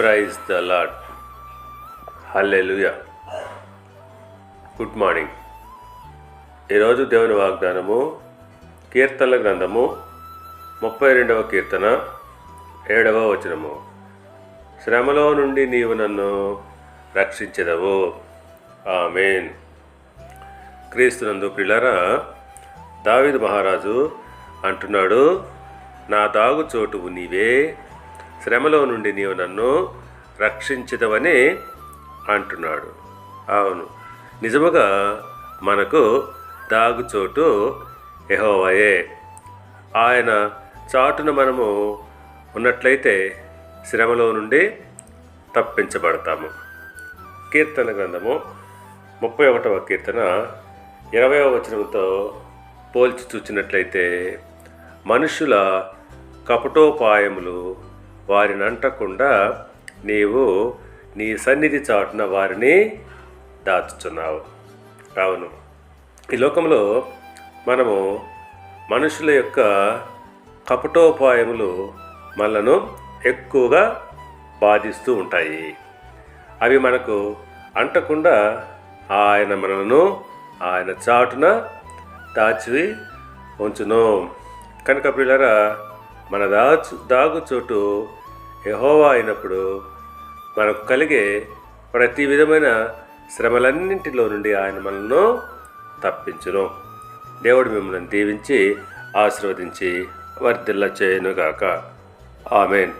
Praise the lord hallelujah good morning ఈరోజు దేవుని వాగ్దానము కీర్తనల గ్రంథము ముప్పై రెండవ కీర్తన ఏడవ వచనము. శ్రమలో నుండి నీవు నన్ను రక్షించదవు. ఆమెన్. క్రీస్తునందు పిల్లరా దావిద్ మహారాజు అంటున్నాడు నా తాగు చోటువు నీవే శ్రమలో నుండి నీవు నన్ను రక్షించదవని అంటున్నాడు. అవును. నిజముగా మనకు దాగుచోటు ఎహోవాయే ఆయన చాటున మనము ఉన్నట్లయితే శ్రమలో నుండి తప్పించబడతాము. కీర్తన గ్రంథము ముప్పై ఒకటవ కీర్తన ఇరవయవ వచనంతో పోల్చి చూచినట్లయితే మనుషుల కపటోపాయములు వారిని అంటకుండా నీవు నీ సన్నిధి చాటున వారిని దాచుచున్నావు. అవును. ఈ లోకంలో మనము మనుషుల యొక్క కపటోపాయములు మనలను ఎక్కువగా బాధిస్తూ ఉంటాయి. అవి మనకు అంటకుండా ఆయన మనలను ఆయన చాటున దాచి ఉంచును. కనుక పిల్లరా మన దాచు దాగు చోటు యహోవా అయినప్పుడు మనకు కలిగే ప్రతి విధమైన శ్రమలన్నింటిలో నుండి ఆయన మనల్ని తప్పించును. దేవుడు మిమ్మల్ని దీవించి ఆశీర్వదించి వర్ధిల్ల చేయనుగాక ఆమెన్.